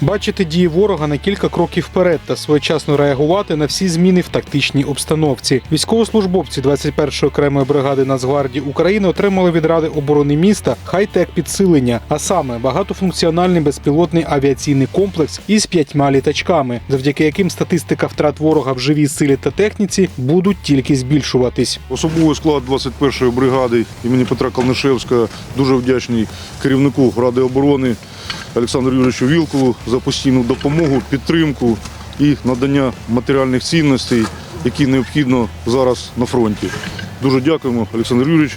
бачити дії ворога на кілька кроків вперед та своєчасно реагувати на всі зміни в тактичній обстановці. Військовослужбовці 21-ї окремої бригади Нацгвардії України отримали від Ради оборони міста хай-тек підсилення, а саме багатофункціональний безпілотний авіаційний комплекс із п'ятьма літачками, завдяки яким статистика втрат ворога в живій силі та техніці будуть тільки збільшуватись. Особовий склад 21-ї бригади імені Петра Калнишевського дуже вдячний керівнику Ради оборони Олександру Юрійовичу Вілкову за постійну допомогу, підтримку і надання матеріальних цінностей, які необхідно зараз на фронті. Дуже дякуємо, Олександр Юрійович.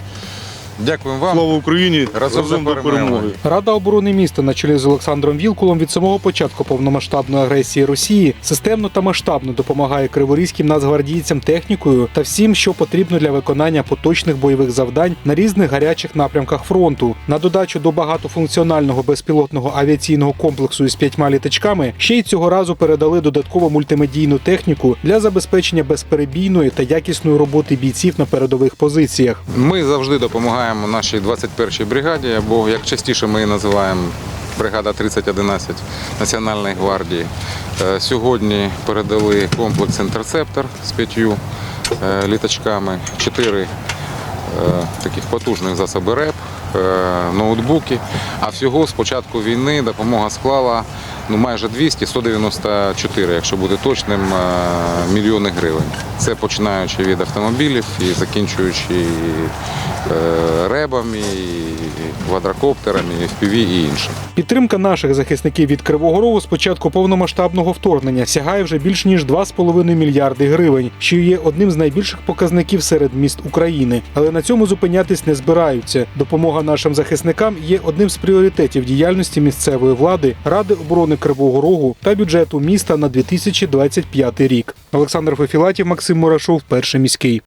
Дякуємо вам. Слава Україні! Разом за до перемоги! Рада оборони міста на чолі з Олександром Вілкулом від самого початку повномасштабної агресії Росії системно та масштабно допомагає криворізьким нацгвардійцям технікою та всім, що потрібно для виконання поточних бойових завдань на різних гарячих напрямках фронту. На додачу до багатофункціонального безпілотного авіаційного комплексу із п'ятьма літачками ще й цього разу передали додаткову мультимедійну техніку для забезпечення безперебійної та якісної роботи бійців на передових позиціях. Ми завжди допомагаємо нашій 21-й бригаді, або як частіше ми її називаємо бригада 3011 Національної гвардії. Е, Сьогодні передали комплекс інтерцептор з п'ятью е, літачками, чотири е, таких потужних засоби РЕП, ноутбуки. А всього з початку війни допомога склала ну, майже 200, 194, якщо бути точним, мільйони гривень. Це починаючи від автомобілів і закінчуючи е, ребами, і квадрокоптерами, і FPV і іншим. Підтримка наших захисників від Кривого Рогу з початку повномасштабного вторгнення сягає вже більш ніж 2,5 мільярди гривень, що є одним з найбільших показників серед міст України. Але на цьому зупинятись не збираються. Допомога нашим захисникам є одним з пріоритетів діяльності місцевої влади, Ради оборони Кривого Рогу та бюджету міста на 2025 рік. Олександр Фефілатів, Максим Мурашов, перший міський.